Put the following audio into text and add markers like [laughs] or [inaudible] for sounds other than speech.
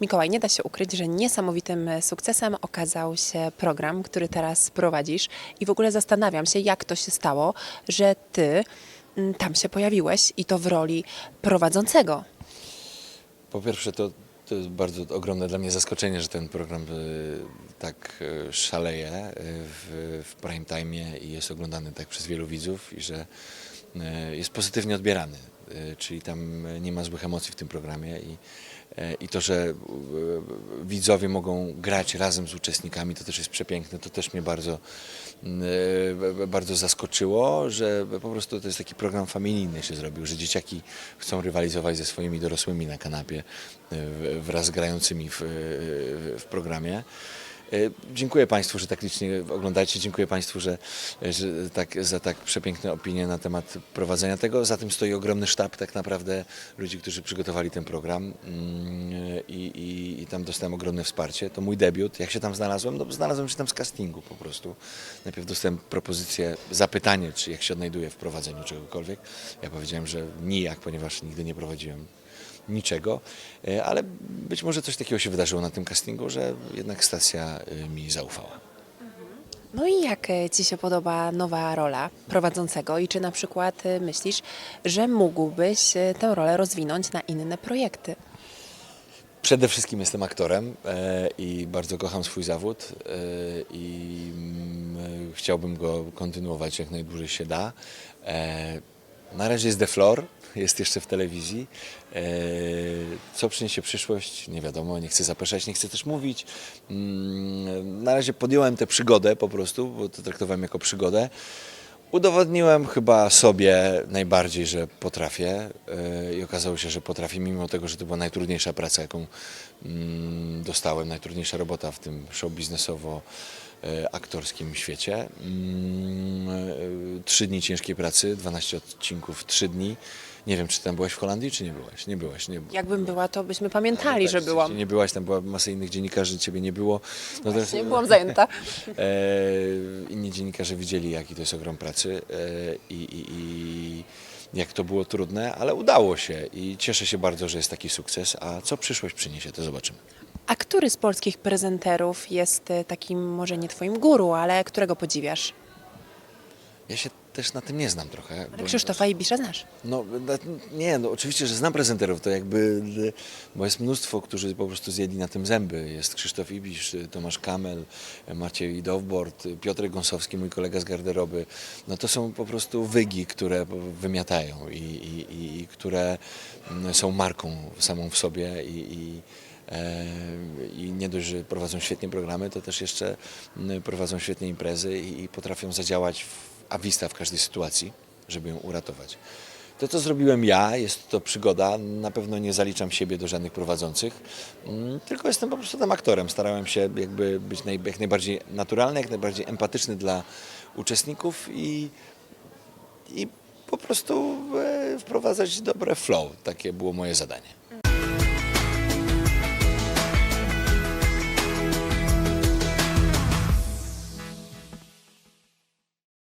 Mikołaj, nie da się ukryć, że niesamowitym sukcesem okazał się program, który teraz prowadzisz i w ogóle zastanawiam się, jak to się stało, że ty mm, tam się pojawiłeś i to w roli prowadzącego. Po pierwsze, to, to jest bardzo ogromne dla mnie zaskoczenie, że ten program e, tak e, szaleje e, w, w prime time i jest oglądany tak przez wielu widzów i że e, jest pozytywnie odbierany. E, Czyli tam nie ma złych emocji w tym programie i, e, i to, że e, widzowie mogą grać razem z uczestnikami, to też jest przepiękne. To też mnie bardzo, bardzo zaskoczyło, że po prostu to jest taki program familijny się zrobił, że dzieciaki chcą rywalizować ze swoimi dorosłymi na kanapie wraz z grającymi w, w programie. E, Dziękuję Państwu, że tak licznie oglądacie. Dziękuję Państwu, że, że tak, za tak przepiękne opinie na temat prowadzenia tego. Za tym stoi ogromny sztab tak naprawdę ludzi, którzy przygotowali ten program Mm, i, i, i tam dostałem ogromne wsparcie. To mój debiut. Jak się tam znalazłem? No, znalazłem się tam z castingu po prostu. Najpierw dostałem propozycję, zapytanie, czy jak się odnajduję w prowadzeniu czegokolwiek. Ja powiedziałem, że nijak, ponieważ nigdy nie prowadziłem niczego, E, ale być może coś takiego się wydarzyło na tym castingu, że jednak stacja e, mi zaufała. No i jak e, Ci się podoba nowa rola prowadzącego i czy na przykład e, myślisz, że mógłbyś tę rolę rozwinąć na inne projekty? Przede wszystkim jestem aktorem i bardzo kocham swój zawód i mm, chciałbym go kontynuować jak najdłużej się da. Na razie jest The Floor, jest jeszcze w telewizji. E, co przyniesie przyszłość, nie wiadomo, nie chcę zapeszać, nie chcę też mówić. Mm, na razie podjąłem tę przygodę po prostu, bo to traktowałem jako przygodę. Udowodniłem chyba sobie najbardziej, że potrafię yy, i okazało się, że potrafię, mimo tego, że to była najtrudniejsza praca, jaką mm, dostałem, najtrudniejsza robota w tym show biznesowo yy, aktorskim świecie. Mm, yy, Trzy dni ciężkiej pracy, 12 odcinków, trzy dni. Nie wiem, czy tam byłaś w Holandii, czy nie byłaś? Nie byłaś, nie Jakbym była, to byśmy pamiętali, że byłam. Nie byłaś, tam była masa innych dziennikarzy, ciebie nie było. No teraz- Nie byłam zajęta. [laughs] E, inni dziennikarze widzieli, jaki to jest ogrom pracy e, i, i, i jak to było trudne, ale udało się i cieszę się bardzo, że jest taki sukces. A co przyszłość przyniesie, to zobaczymy. A który z polskich prezenterów jest e, takim, może nie Twoim guru, ale którego podziwiasz? Ja się też na tym nie znam trochę. Ale bo- Krzysztofa Ibisza znasz. No nie, no oczywiście, że znam prezenterów, to jakby, bo jest mnóstwo, którzy po prostu zjedli na tym zęby. Jest Krzysztof Ibisz, Tomasz Kamel, Maciej Dowbord, Piotr Gąsowski, mój kolega z garderoby. No to są po prostu wygi, które wymiatają i, i, i, które są marką samą w sobie i, i I nie dość, że prowadzą świetnie programy, to też jeszcze mm, prowadzą świetnie imprezy i, potrafią zadziałać w, a wista w każdej sytuacji, żeby ją uratować. To, co zrobiłem ja, jest to przygoda. Na pewno nie zaliczam siebie do żadnych prowadzących, mm, tylko jestem po prostu tam aktorem. Starałem się jakby być jak najbardziej naturalny, jak najbardziej empatyczny dla uczestników i, i po prostu e, wprowadzać dobre flow. Takie było moje zadanie.